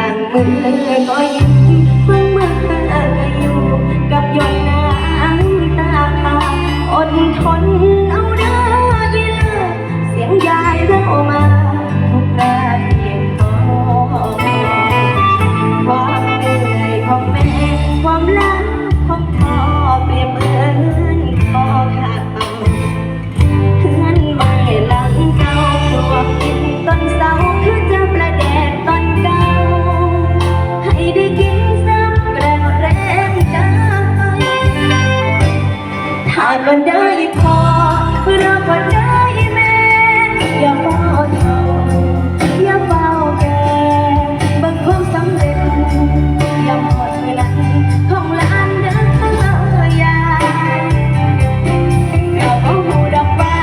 างมือก็ยิ้มบางมือก็อยู่กับหยดน้ำตาอดทนเอาได้ยินเสียงยายเล่ามาทุกราเพียงพอความเหนื่อยของแม่ ก็ได้พอราก็ได้แม่อย่าเฝ้าทำอย่าเฝ้าแก่บางความสำเร็จอย่าหมดเวลาของหลานเด้อยายเราก็หูดอกว่า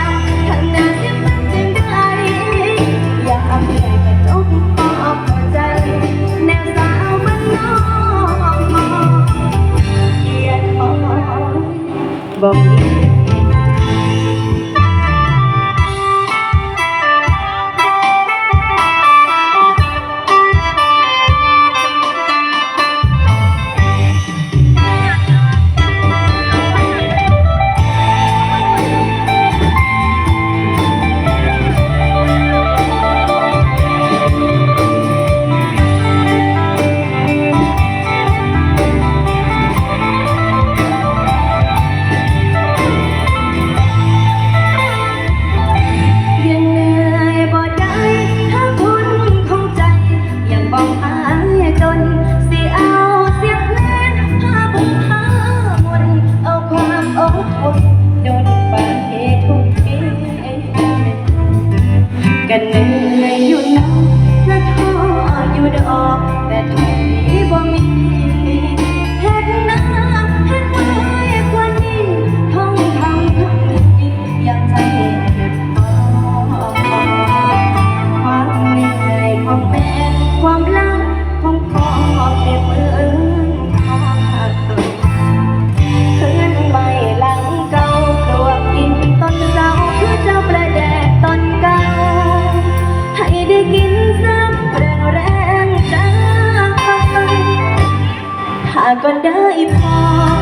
ข้างหน้าสิมันจังได้อย่าเอาเพื่อนกระจกพอเข้าใจแนวสาวมันน้องมองเกียดอ่อนบอก กินซ้ำแรงแรงจังหากก็ได้พอ